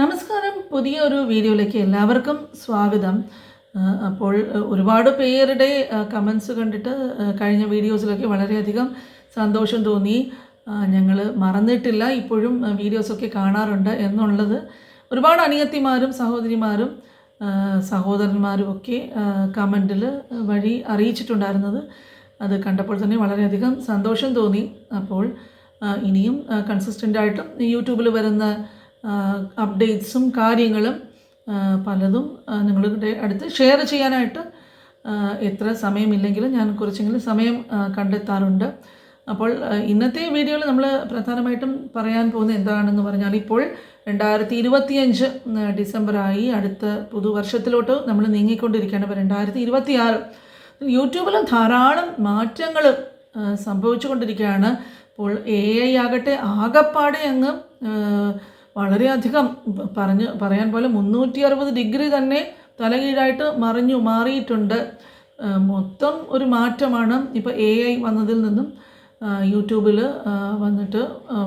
നമസ്കാരം. പുതിയ ഒരു വീഡിയോയിലേക്ക് എല്ലാവർക്കും സ്വാഗതം. അപ്പോൾ ഒരുപാട് പേരുടെ കമൻസ് കണ്ടിട്ട് കഴിഞ്ഞ വീഡിയോസിലൊക്കെ വളരെയധികം സന്തോഷം തോന്നി. ഞങ്ങൾ മറന്നിട്ടില്ല. ഇപ്പോഴും വീഡിയോസൊക്കെ കാണാറുണ്ട് എന്നുള്ളത് ഒരുപാട് അനിയത്തിമാരും സഹോദരിമാരും സഹോദരന്മാരും ഒക്കെ കമന്റിൽ വഴി അറിയിച്ചിട്ടുണ്ടായിരുന്നത്. അത് കണ്ടപ്പോൾ തന്നെ വളരെയധികം സന്തോഷം തോന്നി. അപ്പോൾ ഇനിയും കൺസിസ്റ്റന്റായിട്ടും യൂട്യൂബിൽ വരുന്ന അപ്ഡേറ്റ്സും കാര്യങ്ങളും പലതും നിങ്ങളുടെ അടുത്ത് ഷെയർ ചെയ്യാനായിട്ട് എത്ര സമയമില്ലെങ്കിലും ഞാൻ കുറച്ചെങ്കിലും സമയം കണ്ടെത്താറുണ്ട്. അപ്പോൾ ഇന്നത്തെ വീഡിയോയിൽ നമ്മൾ പ്രധാനമായിട്ടും പറയാൻ പോകുന്നത് എന്താണെന്ന് പറഞ്ഞാൽ ഇപ്പോൾ രണ്ടായിരത്തി ഇരുപത്തിയഞ്ച് ഡിസംബറായി അടുത്ത പുതുവർഷത്തിലോട്ട് നമ്മൾ നീങ്ങിക്കൊണ്ടിരിക്കുകയാണ്. അപ്പോൾ രണ്ടായിരത്തി ഇരുപത്തി ആറ് യൂട്യൂബിൽ ധാരാളം മാറ്റങ്ങൾ സംഭവിച്ചുകൊണ്ടിരിക്കുകയാണ്. അപ്പോൾ എ ഐ ആകട്ടെ ആകപ്പാടെ അങ്ങ് വളരെയധികം പറഞ്ഞ് പറയാൻ പോലെ മുന്നൂറ്റി അറുപത് ഡിഗ്രി തന്നെ തലകീഴായിട്ട് മറിഞ്ഞു മാറിയിട്ടുണ്ട്. മൊത്തം ഒരു മാറ്റമാണ് ഇപ്പോൾ എ ഐ വന്നതിൽ നിന്നും യൂട്യൂബിൽ വന്നിട്ട്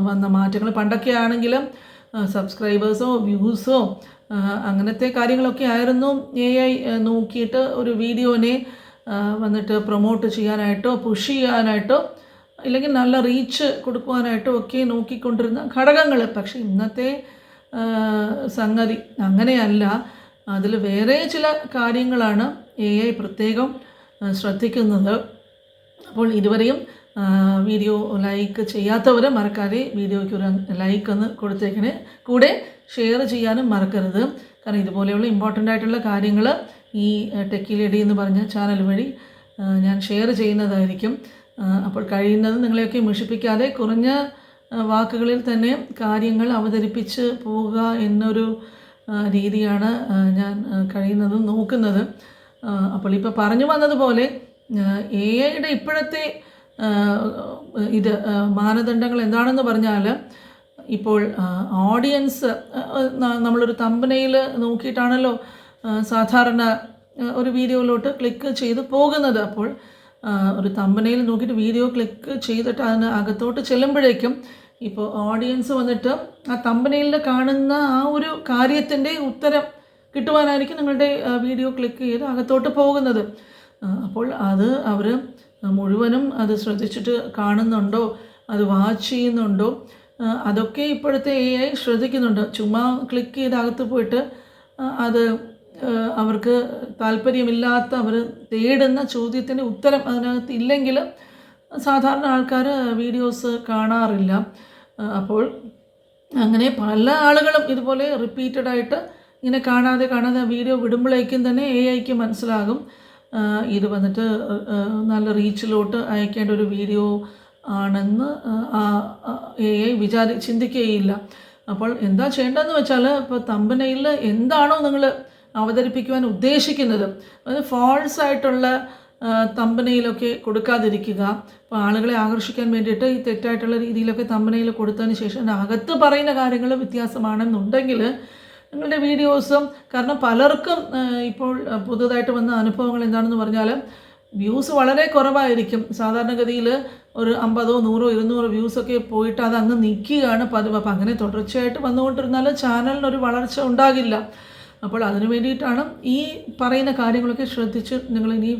വന്ന മാറ്റങ്ങൾ. പണ്ടൊക്കെ ആണെങ്കിലും സബ്സ്ക്രൈബേഴ്സോ വ്യൂസോ അങ്ങനത്തെ കാര്യങ്ങളൊക്കെ ആയിരുന്നു. എ ഐ നോക്കിയിട്ട് ഒരു വീഡിയോനെ വന്നിട്ട് പ്രൊമോട്ട് ചെയ്യാനായിട്ടോ പുഷ് ചെയ്യാനായിട്ടോ ഇല്ലെങ്കിൽ നല്ല റീച്ച് കൊടുക്കുവാനായിട്ടും ഒക്കെ നോക്കിക്കൊണ്ടിരുന്ന ഘടകങ്ങൾ പക്ഷേ ഇന്നത്തെ സംഗതി അങ്ങനെയല്ല. അതിൽ വേറെ ചില കാര്യങ്ങളാണ് എ ഐ പ്രത്യേകം ശ്രദ്ധിക്കുന്നത്. അപ്പോൾ ഇതുവരെയും വീഡിയോ ലൈക്ക് ചെയ്യാത്തവർ മറക്കാതെ വീഡിയോയ്ക്ക് ഒരു ലൈക്ക് ഒന്ന് കൊടുത്തേക്കണേ. കൂടെ ഷെയർ ചെയ്യാനും മറക്കരുത്. കാരണം ഇതുപോലെയുള്ള ഇമ്പോർട്ടന്റ് ആയിട്ടുള്ള കാര്യങ്ങൾ ഈ ടെക്കി ലേഡി എന്ന് പറഞ്ഞ ചാനൽ വഴി ഞാൻ ഷെയർ ചെയ്യുന്നതായിരിക്കും. അപ്പോൾ കഴിയുന്നത് നിങ്ങളെയൊക്കെ മുഷിപ്പിക്കാതെ കുറഞ്ഞ വാക്കുകളിൽ തന്നെ കാര്യങ്ങൾ അവതരിപ്പിച്ച് പോവുക എന്നൊരു രീതിയാണ് ഞാൻ കഴിയുന്നത് നോക്കുന്നത്. അപ്പോൾ ഇപ്പോൾ പറഞ്ഞു വന്നതുപോലെ എ ഐയുടെ ഇപ്പോഴത്തെ ഇത് മാനദണ്ഡങ്ങൾ എന്താണെന്ന് പറഞ്ഞാൽ ഇപ്പോൾ ഓഡിയൻസ് നമ്മളൊരു തമ്പനയിൽ നോക്കിയിട്ടാണല്ലോ സാധാരണ ഒരു വീഡിയോയിലോട്ട് ക്ലിക്ക് ചെയ്ത് പോകുന്നത്. അപ്പോൾ ഒരു തമ്പനയിൽ നോക്കിയിട്ട് വീഡിയോ ക്ലിക്ക് ചെയ്തിട്ട് അതിന് അകത്തോട്ട് ചെല്ലുമ്പോഴേക്കും ഇപ്പോൾ ഓഡിയൻസ് വന്നിട്ട് ആ തമ്പനയിൽ കാണുന്ന ആ ഒരു കാര്യത്തിന്റെ ഉത്തരം കിട്ടുവാനായിരിക്കും നിങ്ങളുടെ വീഡിയോ ക്ലിക്ക് ചെയ്ത് അകത്തോട്ട് പോകുന്നത്. അപ്പോൾ അത് അവർ മുഴുവനും അത് ശ്രദ്ധിച്ചിട്ട് കാണുന്നുണ്ടോ? അത് വാച്ച് ചെയ്യുന്നുണ്ടോ? അതൊക്കെ ഇപ്പോഴത്തെ എ ഐ ശ്രദ്ധിക്കുന്നുണ്ട്. ചുമ്മാ ക്ലിക്ക് ചെയ്ത് അകത്ത് പോയിട്ട് അത് അവർക്ക് താല്പര്യമില്ലാത്ത അവർ തേടുന്ന ചോദ്യത്തിന്റെ ഉത്തരം അതിനകത്ത് ഇല്ലെങ്കിൽ സാധാരണ ആൾക്കാർ വീഡിയോസ് കാണാറില്ല. അപ്പോൾ അങ്ങനെ പല ആളുകളും ഇതുപോലെ റിപ്പീറ്റഡായിട്ട് ഇങ്ങനെ കാണാതെ കാണാതെ വീഡിയോ വിടുമ്പോഴേക്കും തന്നെ എ ഐക്ക് മനസ്സിലാകും. ഇത് വന്നിട്ട് നല്ല റീച്ചിലോട്ട് അയക്കേണ്ട ഒരു വീഡിയോ ആണെന്ന് എ ഐ വിചാരി ചിന്തിക്കുകയില്ല. അപ്പോൾ എന്താ ചെയ്യേണ്ടതെന്ന് വെച്ചാൽ ഇപ്പോൾ തമ്പനയിൽ എന്താണോ നിങ്ങൾ അവതരിപ്പിക്കുവാൻ ഉദ്ദേശിക്കുന്നതും അത് ഫോൾസ് ആയിട്ടുള്ള തമ്പനയിലൊക്കെ കൊടുക്കാതിരിക്കുക. അപ്പോൾ ആളുകളെ ആകർഷിക്കാൻ വേണ്ടിയിട്ട് ഈ തെറ്റായിട്ടുള്ള രീതിയിലൊക്കെ തമ്പനയിൽ കൊടുത്തതിന് ശേഷം അകത്ത് പറയുന്ന കാര്യങ്ങൾ വ്യത്യാസമാണെന്നുണ്ടെങ്കിൽ നിങ്ങളുടെ വീഡിയോസും കാരണം പലർക്കും ഇപ്പോൾ പുതുതായിട്ട് വന്ന അനുഭവങ്ങൾ എന്താണെന്ന് പറഞ്ഞാൽ വ്യൂസ് വളരെ കുറവായിരിക്കും. സാധാരണഗതിയിൽ ഒരു അമ്പതോ നൂറോ ഇരുന്നൂറോ വ്യൂസൊക്കെ പോയിട്ട് അത് അങ്ങ് നിൽക്കുകയാണ് പതിവ്. അപ്പം അങ്ങനെ തുടർച്ചയായിട്ട് വന്നുകൊണ്ടിരുന്നാൽ ചാനലിനൊരു വളർച്ച ഉണ്ടാകില്ല. അപ്പോൾ അതിനു വേണ്ടിയിട്ടാണ് ഈ പറയുന്ന കാര്യങ്ങളൊക്കെ ശ്രദ്ധിച്ച് നിങ്ങൾ ഇനി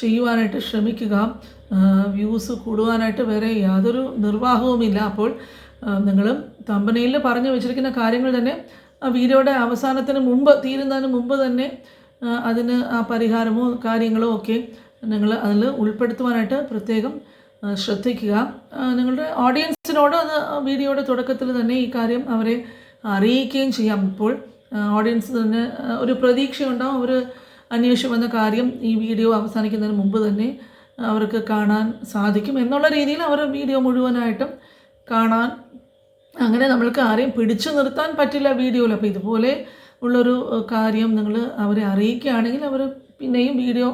ചെയ്യുവാനായിട്ട് ശ്രമിക്കുക. വ്യൂസ് കൂടുവാനായിട്ട് വേറെ യാതൊരു നിർവാഹവുമില്ല. അപ്പോൾ നിങ്ങൾ തമ്പനയിൽ പറഞ്ഞു വെച്ചിരിക്കുന്ന കാര്യങ്ങൾ തന്നെ വീഡിയോയുടെ അവസാനത്തിന് മുമ്പ് തീരുന്നതിന് മുമ്പ് തന്നെ അതിന് ആ പരിഹാരമോ കാര്യങ്ങളോ ഒക്കെ നിങ്ങൾ അതിൽ ഉൾപ്പെടുത്തുവാനായിട്ട് പ്രത്യേകം ശ്രദ്ധിക്കുക. നിങ്ങളുടെ ഓഡിയൻസിനോട് അത് വീഡിയോയുടെ തുടക്കത്തിൽ തന്നെ ഈ കാര്യം അവരെ അറിയിക്കുകയും ചെയ്യാം. ഇപ്പോൾ ഓഡിയൻസ് തന്നെ ഒരു പ്രതീക്ഷയുണ്ടാവും അവർ അന്വേഷിക്കുമെന്ന കാര്യം ഈ വീഡിയോ അവസാനിക്കുന്നതിന് മുമ്പ് തന്നെ അവർക്ക് കാണാൻ സാധിക്കും എന്നുള്ള രീതിയിൽ അവർ വീഡിയോ മുഴുവനായിട്ടും കാണാൻ അങ്ങനെ നമ്മൾക്ക് ആരെയും പിടിച്ചു നിർത്താൻ പറ്റില്ല വീഡിയോയിൽ. അപ്പോൾ ഇതുപോലെ ഉള്ളൊരു കാര്യം നിങ്ങൾ അവരെ അറിയിക്കുകയാണെങ്കിൽ അവർ പിന്നെയും വീഡിയോ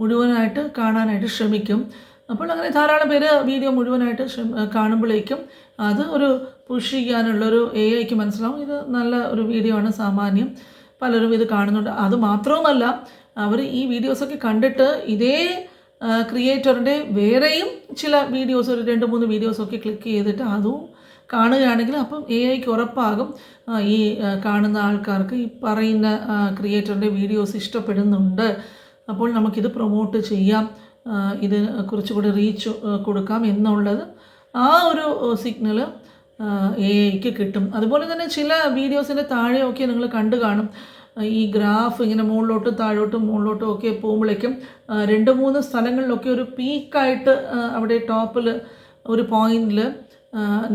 മുഴുവനായിട്ട് കാണാനായിട്ട് ശ്രമിക്കും. അപ്പോൾ അങ്ങനെ ധാരാളം പേര് വീഡിയോ മുഴുവനായിട്ട് കാണുമ്പോഴേക്കും അത് ഒരു പുഷ് ചെയ്യാനുള്ളൊരു എ ഐക്ക് മനസ്സിലാവും. ഇത് നല്ല ഒരു വീഡിയോ ആണ് സാമാന്യം. പലരും ഇത് കാണുന്നുണ്ട്. അത് മാത്രവുമല്ല അവർ ഈ വീഡിയോസൊക്കെ കണ്ടിട്ട് ഇതേ ക്രിയേറ്ററിന്റെ വേറെയും ചില വീഡിയോസ് ഒരു രണ്ട് മൂന്ന് വീഡിയോസൊക്കെ ക്ലിക്ക് ചെയ്തിട്ട് അതും കാണുകയാണെങ്കിൽ അപ്പം എ ഐക്ക് ഉറപ്പാകും ഈ കാണുന്ന ആൾക്കാർക്ക് ഈ പറയുന്ന ക്രിയേറ്ററിന്റെ വീഡിയോസ് ഇഷ്ടപ്പെടുന്നുണ്ട്. അപ്പോൾ നമുക്കിത് പ്രൊമോട്ട് ചെയ്യാം. ഇത് കുറച്ചുകൂടി റീച്ച് കൊടുക്കാം എന്നുള്ളത് ആ ഒരു സിഗ്നൽ എ ഐക്ക് കിട്ടും. അതുപോലെ തന്നെ ചില വീഡിയോസിന്റെ താഴെയൊക്കെ നിങ്ങൾ കണ്ടു കാണും. ഈ ഗ്രാഫ് ഇങ്ങനെ മുകളിലോട്ടും താഴോട്ടും മുകളിലോട്ടും ഒക്കെ പോകുമ്പോഴേക്കും രണ്ട് മൂന്ന് സ്ഥലങ്ങളിലൊക്കെ ഒരു പീക്കായിട്ട് അവിടെ ടോപ്പിൽ ഒരു പോയിന്റിൽ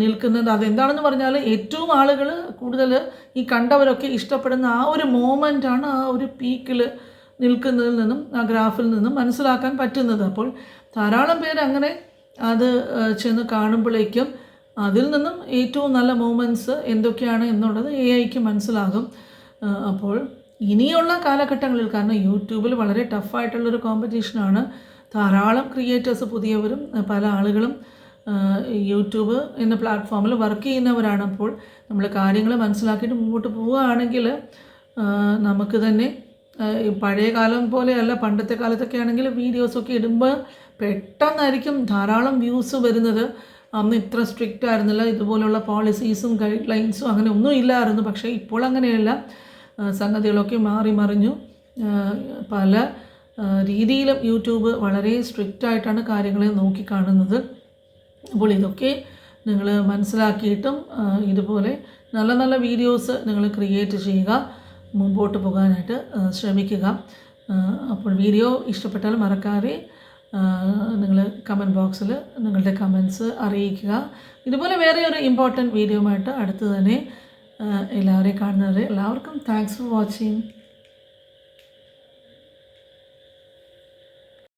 നിൽക്കുന്നത്. അതെന്താണെന്ന് പറഞ്ഞാൽ ഏറ്റവും ആളുകൾ കൂടുതൽ ഈ കണ്ടവരൊക്കെ ഇഷ്ടപ്പെടുന്ന ആ ഒരു മോമെന്റാണ് ആ ഒരു പീക്കിൽ നിൽക്കുന്നതിൽ നിന്നും ആ ഗ്രാഫിൽ നിന്നും മനസ്സിലാക്കാൻ പറ്റുന്നത്. അപ്പോൾ ധാരാളം പേര് അങ്ങനെ അത് ചെന്ന് കാണുമ്പോഴേക്കും അതിൽ നിന്നും ഏറ്റവും നല്ല മൂമെന്റ്സ് എന്തൊക്കെയാണ് എന്നുള്ളത് എ ഐക്ക് മനസ്സിലാകും. അപ്പോൾ ഇനിയുള്ള കാലഘട്ടങ്ങളിൽ കാരണം യൂട്യൂബിൽ വളരെ ടഫായിട്ടുള്ളൊരു കോമ്പറ്റീഷനാണ് ധാരാളം ക്രിയേറ്റേഴ്സ് പുതിയവരും പല ആളുകളും യൂട്യൂബ് എന്ന പ്ലാറ്റ്ഫോമിൽ വർക്ക് ചെയ്യുന്നവരാണ്. അപ്പോൾ നമ്മൾ കാര്യങ്ങൾ മനസ്സിലാക്കിയിട്ട് മുമ്പോട്ട് പോവുകയാണെങ്കിൽ നമുക്ക് തന്നെ പഴയ കാലം പോലെയല്ല പണ്ടത്തെ കാലത്തൊക്കെ ആണെങ്കിൽ വീഡിയോസൊക്കെ ഇടുമ്പോൾ പെട്ടെന്നായിരിക്കും ധാരാളം വ്യൂസ് വരുന്നത്. അന്ന് ഇത്ര സ്ട്രിക്റ്റ് ആയിരുന്നില്ല. ഇതുപോലെയുള്ള പോളിസീസും ഗൈഡ് ലൈൻസും അങ്ങനെ ഒന്നും ഇല്ലായിരുന്നു. പക്ഷേ ഇപ്പോൾ അങ്ങനെയല്ല. സംഗതികളൊക്കെ മാറി മറിഞ്ഞു. പല രീതിയിലും യൂട്യൂബ് വളരെ സ്ട്രിക്റ്റ് ആയിട്ടാണ് കാര്യങ്ങളെ നോക്കിക്കാണുന്നത്. അപ്പോൾ ഇതൊക്കെ നിങ്ങൾ മനസ്സിലാക്കിയിട്ടും ഇതുപോലെ നല്ല നല്ല വീഡിയോസ് നിങ്ങൾ ക്രിയേറ്റ് ചെയ്യുക മുമ്പോട്ട് പോകാനായിട്ട് ശ്രമിക്കുക. അപ്പോൾ വീഡിയോ ഇഷ്ടപ്പെട്ടാൽ മറക്കാതെ നിങ്ങൾ കമന്റ് ബോക്സിൽ നിങ്ങളുടെ കമൻസ് അറിയിക്കുക. ഇതുപോലെ വേറെ ഒരു ഇമ്പോർട്ടന്റ് വീഡിയോയുമായിട്ട് അടുത്ത് തന്നെ എല്ലാവരെയും കാണുന്നത് എല്ലാവർക്കും താങ്ക്സ് ഫോർ വാച്ചിങ്